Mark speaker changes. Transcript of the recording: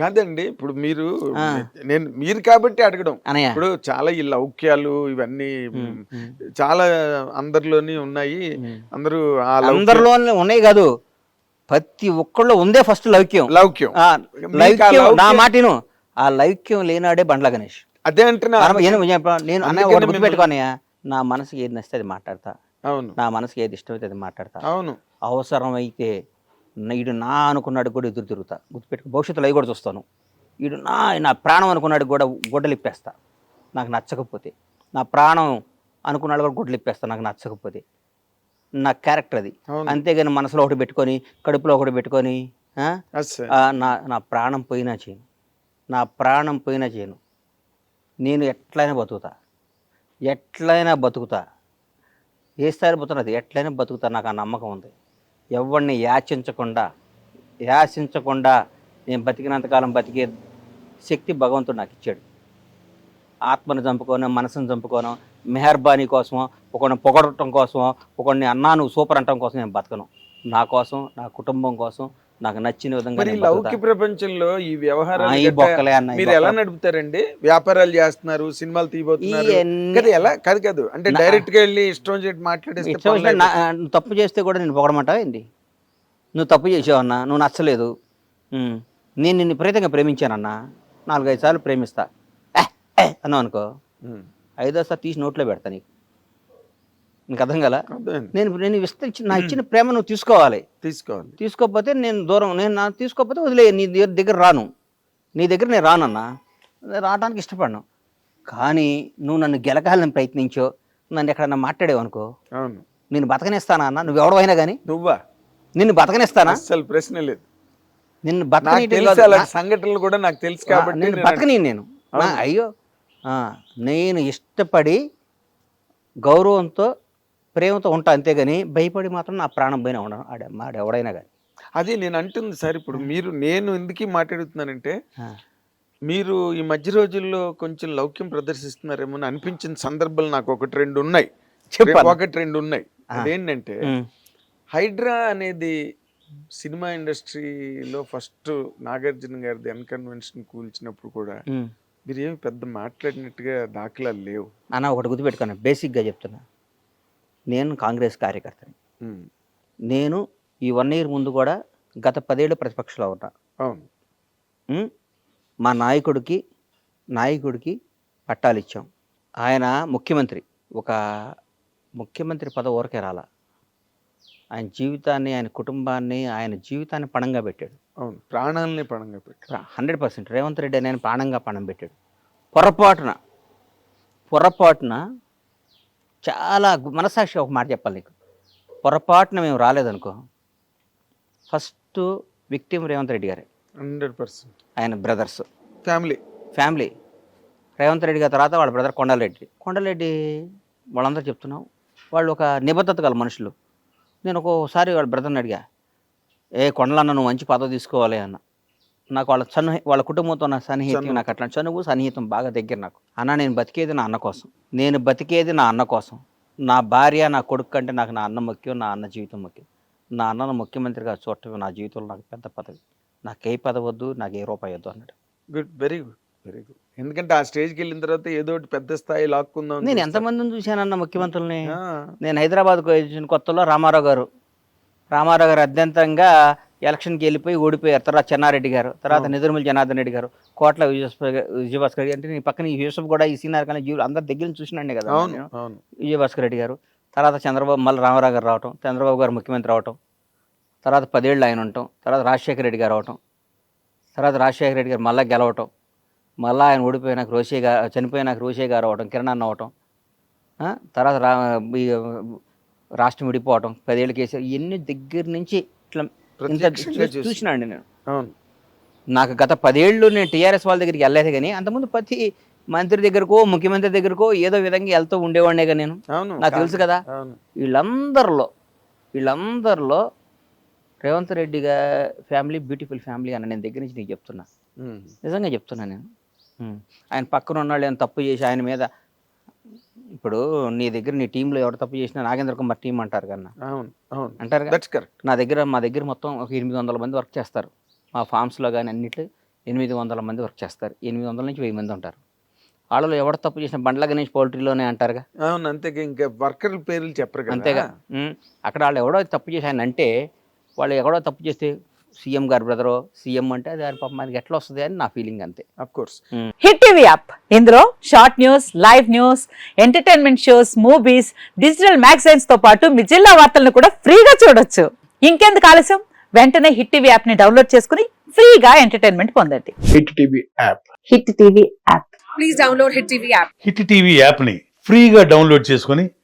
Speaker 1: కాదండి. ఇప్పుడు మీరు. నేను మీరు కాబట్టి అడగడం. ఇప్పుడు చాలా ఈ లౌక్యాలు ఇవన్నీ చాలా అందరిలోని ఉన్నాయి. అందరూ
Speaker 2: అందరిలో ఉన్నాయి కాదు. ప్రతి ఒక్కళ్ళు ఉందే ఫస్ట్ లౌక్యం.
Speaker 1: లౌక్యం.
Speaker 2: లౌక్యం నా మాటిను. ఆ లౌక్యం లేనాడే బండ్ల గణేష్.
Speaker 1: అదే అంటున్నా.
Speaker 2: నేను అన్న
Speaker 1: అందుకనే
Speaker 2: ఒకటి గుర్తుపెట్టుకోనయ్య నా మనసుకి ఏది నచ్చితే అది మాట్లాడతా.
Speaker 1: అవును.
Speaker 2: నా మనసుకి ఏది ఇష్టమైతే అది మాట్లాడతా.
Speaker 1: అవును.
Speaker 2: అవసరమైతే ఈడు నా అనుకున్నాడు కూడా ఎదురు తిరుగుతా. గుర్తుపెట్టుకో భవిష్యత్తులో అవి కూడా చూస్తాను. ఈడు నా నా ప్రాణం అనుకున్నాడు కూడా గొడ్డలు ఇప్పేస్తా నాకు నచ్చకపోతే. నా ప్రాణం అనుకున్నాడు కూడా గొడ్డలు ఇప్పేస్తా నాకు నచ్చకపోతే. నా క్యారెక్టర్ అది. అంతేగాని మనసులో ఒకటి పెట్టుకొని కడుపులో ఒకటి పెట్టుకొని నా నా ప్రాణం పోయినా చేయను. నా ప్రాణం పోయినా చేయను. నేను ఎట్లయినా బతుకుతా. ఎట్లయినా బతుకుతా. ఏ స్థాయిలో బతుకున్నది ఎట్లయినా బతుకుతా. నాకు ఆ నమ్మకం ఉంది. ఎవరిని యాచించకుండా యాచించకుండా నేను బతికినంతకాలం బతికే శక్తి భగవంతుడు నాకు ఇచ్చాడు. ఆత్మను చంపుకోను మనసును చంపుకోను మెహర్బానీ కోసమో ఒకడిని పొగడటం కోసమో ఒకడిని అన్నా నువ్వు సూపర్ అంటం కోసం నేను బతకను. నా కోసం నా కుటుంబం కోసం నాకు నచ్చిన విధంగా
Speaker 1: మరి. లౌకిక ప్రపంచంలో ఈ వ్యవహారాలు
Speaker 2: అన్న
Speaker 1: మీరు ఎలా. నడుపుతారండి? వ్యాపారాలు చేస్తున్నారు సినిమాలు తీయబోతున్నారు. ఎలా? కాదు కాదు. అంటే డైరెక్ట్గా వెళ్ళి ఇష్టం వచ్చేటి మాట్లాడేస్తే
Speaker 2: తప్పు చేస్తే కూడా నేను పొగడమంటావా ఏంటి నువ్వు తప్పు చేసావన్నా నువ్వు నచ్చలేదు. నేను నిన్ను విపరీతంగా ప్రేమించానన్నా నాలుగైదు సార్లు ప్రేమిస్తా. అన్నావు అనుకో. ఐదోసారి తీసి నోట్లో పెడతా నీకు. నీకు అర్థం కదా. నేను నేను ఇస్తే నా ఇచ్చిన ప్రేమ నువ్వు తీసుకోవాలి.
Speaker 1: తీసుకోవాలి.
Speaker 2: తీసుకోకపోతే నేను దూరం నేను నా తీసుకోకపోతే వదిలే నీ దగ్గర దగ్గర రాను. నీ దగ్గర నేను రానన్నా నేను రావడానికి ఇష్టపడను. కానీ నువ్వు నన్ను గెలకాలని ప్రయత్నించో నన్ను ఎక్కడన్నా మాట్లాడేవు అనుకో
Speaker 1: అవును.
Speaker 2: నేను బతకనిస్తానా అన్న? నువ్వు ఎవడవైనా కానీ
Speaker 1: నువ్వా?
Speaker 2: నిన్ను బతకనిస్తానా?
Speaker 1: అసలు ప్రశ్న లేదు.
Speaker 2: నిన్ను.
Speaker 1: అలాంటి సంఘటనలు కూడా నాకు తెలుసు కాబట్టి
Speaker 2: నేను బతకని నేను. అయ్యో ఆ, నేను ఇష్టపడి గౌరవంతో ప్రేమతో ఉంటా అంతేగాని భయపడి మాత్రం నా ప్రాణం పోయినా ఉండను ఆడ ఎవడైనా కానీ
Speaker 1: అది నేను అంటుంది సార్ ఇప్పుడు మీరు నేను ఎందుకు మాట్లాడుతున్నానంటే మీరు ఈ మధ్య రోజుల్లో కొంచెం లౌక్యం ప్రదర్శిస్తున్నారేమో అని అనిపించిన సందర్భాలు నాకు ఒకటి రెండు ఉన్నాయి. ఒకటి రెండు ఉన్నాయి. అదేంటంటే హైడ్రా అనేది సినిమా ఇండస్ట్రీలో ఫస్ట్ నాగార్జున గారిది అన్కన్వెన్షన్ కూల్చినప్పుడు కూడా మీరు ఏమి పెద్ద మాట్లాడినట్టుగా దాఖలాలు లేవు.
Speaker 2: అన్న ఒకటి గుర్తుపెట్టుకున్నా బేసిక్గా చెప్తున్నా. నేను కాంగ్రెస్ కార్యకర్తని. నేను ఈ వన్ ఇయర్ ముందు కూడా గత పదేళ్ళు ప్రతిపక్షంలో ఉన్నా. మా నాయకుడికి నాయకుడికి పట్టాలు ఇచ్చాం. ఆయన ముఖ్యమంత్రి. ఒక ముఖ్యమంత్రి పదవి ఊరకే రాల. ఆయన జీవితాన్ని ఆయన కుటుంబాన్ని ఆయన జీవితాన్ని పణంగా పెట్టాడు.
Speaker 1: అవును. ప్రాణాలని పణంగా పెట్టి
Speaker 2: హండ్రెడ్ పర్సెంట్. రేవంత్ రెడ్డి నేను ప్రాణంగా పణం పెట్టాడు. పొరపాటున పొరపాటున చాలా మనసాక్షి ఒక మాట చెప్పాలి నీకు. పొరపాటున మేము రాలేదనుకో ఫస్ట్ విక్టిమ్ రేవంత్ రెడ్డి గారే.
Speaker 1: Hundred percent.
Speaker 2: ఆయన brothers.
Speaker 1: Family.
Speaker 2: Family. Revanth Reddy గారి తర్వాత వాళ్ళ బ్రదర్ కొండలరెడ్డి కొండలరెడ్డి వాళ్ళందరూ చెప్తున్నాం వాళ్ళు ఒక నిబద్ధత గల మనుషులు. నేను ఒక్కోసారి వాళ్ళ బ్రదర్ని అడిగా ఏ కొండలన్న నువ్వు మంచి పదవి తీసుకోవాలి అన్న. నాకు వాళ్ళ సన్నిహి వాళ్ళ కుటుంబంతో నా సన్నిహితం. నాకు అట్లా చనువు సన్నిహితం బాగా దగ్గర నాకు. అన్న నేను బతికేది నా అన్న కోసం. నేను బతికేది నా అన్న కోసం. నా భార్య నా కొడుకు కంటే నాకు నా అన్న ముఖ్యం నా అన్న జీవితం ముఖ్యం. నా అన్నను ముఖ్యమంత్రిగా చూడటం నా జీవితంలో నాకు పెద్ద పదవి. నాకు ఏ పదవి వద్దు నాకు ఏ రూపాయి వద్దు అన్నాడు.
Speaker 1: Good very good very good. ఎందుకంటే ఆ స్టేజ్కి వెళ్ళిన తర్వాత ఏదో ఒకటి పెద్ద స్థాయి లాక్కుందాం
Speaker 2: నేను. ఎంతమందిని చూశానన్న ముఖ్యమంత్రుల్ని? నేను హైదరాబాద్కు వచ్చిన కొత్తలో రామారావు గారు. రామారావు గారు అత్యంతంగా ఎలక్షన్కి వెళ్ళిపోయి ఓడిపోయారు తర్వాత చెన్నారెడ్డి గారు తర్వాత
Speaker 1: అవును.
Speaker 2: నిజర్మల్ జనార్దన్ రెడ్డి గారు కోట్ల విజయభాస్కర్ రెడ్డి అంటే నీ పక్కన ఈ యూసఫ్ కూడా ఈ సీనియర్ కానీ జీవులు అందరి దగ్గర చూసినండి కదా నేను. విజయభాస్కర్ రెడ్డి గారు తర్వాత చంద్రబాబు మళ్ళీ రామారావు గారు రావటం చంద్రబాబు గారు ముఖ్యమంత్రి అవటం తర్వాత పదేళ్ళు ఆయన ఉండటం తర్వాత రాజశేఖర రెడ్డి గారు అవటం తర్వాత రాజశేఖర రెడ్డి గారు మళ్ళీ గెలవటం మళ్ళీ ఆయన ఓడిపోయినాక రోషే గారు చనిపోయినాక రోషే గారు అవటం కిరణ్ అన్న అవటం తర్వాత రా ఈ రాష్ట్రం విడిపోవటం పదేళ్ళు కేసు ఇవన్నీ దగ్గర నుంచి ఇట్లా ఇంత
Speaker 1: ప్రత్యక్షంగా చూసి-
Speaker 2: చూసినాండి నేను.
Speaker 1: అవును.
Speaker 2: నాకు గత పదేళ్ళు నేను టీఆర్ఎస్ వాళ్ళ దగ్గరికి వెళ్ళలేదు కానీ అంతకుముందు ప్రతి మంత్రి దగ్గరకో ముఖ్యమంత్రి దగ్గరకో ఏదో విధంగా వెళ్తూ ఉండేవాడినే కదా నేను. నాకు తెలుసు కదా. వీళ్ళందరిలో వీళ్ళందరిలో Revanth Reddy family beautiful family అని నేను దగ్గర నుంచి నీకు చెప్తున్నా. నిజంగా చెప్తున్నా నేను. ఆయన పక్కన ఉన్నాళ్ళు ఏమైనా తప్పు చేసి ఆయన మీద ఇప్పుడు నీ దగ్గర నీ టీంలో ఎవరు తప్పు చేసినా నాగేంద్ర కుమార్ టీం అంటారు కన్నా
Speaker 1: అవును అవును.
Speaker 2: అంటారు
Speaker 1: దట్స్ కరెక్ట్
Speaker 2: నా దగ్గర మా దగ్గర మొత్తం ఒక ఎనిమిది వందల మంది వర్క్ చేస్తారు. మా ఫామ్స్లో కానీ అన్నిట్లో ఎనిమిది వందల మంది వర్క్ చేస్తారు. ఎనిమిది వందల నుంచి వెయ్యి మంది ఉంటారు. వాళ్ళలో ఎవడు తప్పు చేసిన బండ్ల గణేష్ పౌల్ట్రీలోనే అంటారుగా
Speaker 1: అవును అంతే ఇంకా వర్కర్ల పేర్లు చెప్పరు
Speaker 2: అంతేగా. అక్కడ వాళ్ళు ఎవడో తప్పు చేశాను అంటే వాళ్ళు ఎవడో తప్పు చేస్తే సీఎం గారు బ్రదరో సీఎం అంటే అది పాపం మనకి ఎట్లా వస్తుంది అని నా ఫీలింగ్ అంతే.
Speaker 1: Of course
Speaker 3: hit TV app ఇందులో short news live news entertainment shows movies digital మ్యాగజైన్స్తో పాటు మీ జిల్లా వార్తలను కూడా ఫ్రీగా చూడొచ్చు. ఇంకెందుకు ఆలస్యం? వెంటనే హిట్ టీవీ యాప్ని డౌన్లోడ్ చేసుకుని ఫ్రీగా ఎంటర్టైన్మెంట్ పొందండి.
Speaker 4: Hit TV app
Speaker 3: hit TV app
Speaker 5: hit TV యాప్ని ఫ్రీగా డౌన్లోడ్ చేసుకొని